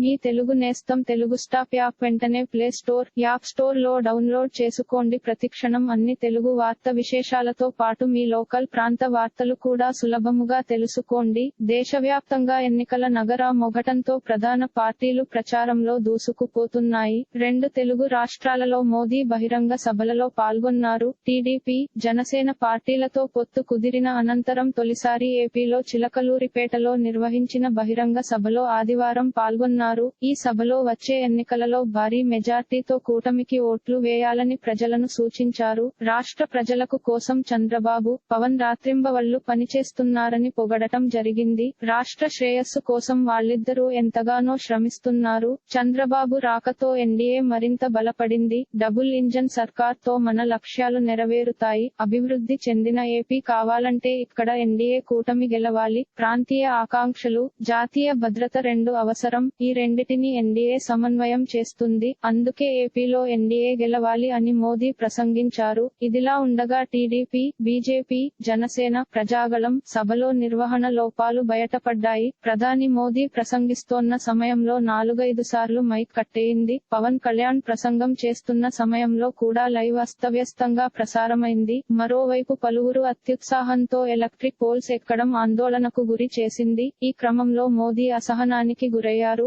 మీ తెలుగు నేస్తం Telugu stop app వెంటనే play store app స్టోర్లో డౌన్లోడ్ చేసుకోండి. ప్రతిక్షణం అన్ని తెలుగు వార్త విశేషాలతో పాటు మీ లోకల్ ప్రాంత వార్తలు కూడా సులభముగా తెలుసుకోండి. దేశవ్యాప్తంగా ఎన్నికల నగర మొగటంతో ప్రధాన పార్టీలు ప్రచారంలో దూసుకుపోతున్నాయి. రెండు తెలుగు రాష్ట్రాలలో మోదీ బహిరంగ సభలలో పాల్గొన్నారు. టీడీపీ జనసేన పార్టీలతో పొత్తు కుదిరిన అనంతరం తొలిసారి ఏపీలో చిలకలూరిపేటలో నిర్వహించిన బహిరంగ సభలో ఆదివారం పాల్గొన్నారు. ఈ సభలో వచ్చే ఎన్నికలలో భారీ మెజార్టీతో కూటమికి ఓట్లు వేయాలని ప్రజలను సూచించారు. రాష్ట్ర ప్రజలకు కోసం చంద్రబాబు పవన్ రాత్రింబవళ్ళు పనిచేస్తున్నారని పొగడటం జరిగింది. రాష్ట్ర శ్రేయస్సు కోసం వాళ్ళిద్దరూ ఎంతగానో శ్రమిస్తున్నారు. చంద్రబాబు రాకతో ఎన్డీఏ మరింత బలపడింది. డబుల్ ఇంజన్ సర్కార్తో మన లక్ష్యాలు నెరవేరుతాయి. అభివృద్ధి చెందిన ఏపీ కావాలంటే ఇక్కడ ఎన్డీఏ కూటమి గెలవాలి. ప్రాంతీయ ఆకాంక్షలు జాతీయ భద్రత రెండు అవసరం. ఈ రెండిటిని ఎన్డీఏ సమన్వయం చేస్తుంది. అందుకే ఏపీలో ఎన్డీఏ గెలవాలి అని మోదీ ప్రసంగించారు. ఇదిలా ఉండగా టీడీపీ బీజేపీ జనసేన ప్రజాగళం సభలో నిర్వహణ లోపాలు బయటపడ్డాయి. ప్రధాని మోదీ ప్రసంగిస్తోన్న సమయంలో నాలుగైదు సార్లు మైక్ కట్టేయింది. పవన్ కళ్యాణ్ ప్రసంగం చేస్తున్న సమయంలో కూడా లైవ్ అస్తవ్యస్తంగా ప్రసారమైంది. మరోవైపు పలువురు అత్యుత్సాహంతో ఎలక్ట్రిక్ పోల్స్ ఎక్కడం ఆందోళనకు గురి చేసింది. ఈ క్రమంలో మోదీ అసహనానికి గురయ్యారు.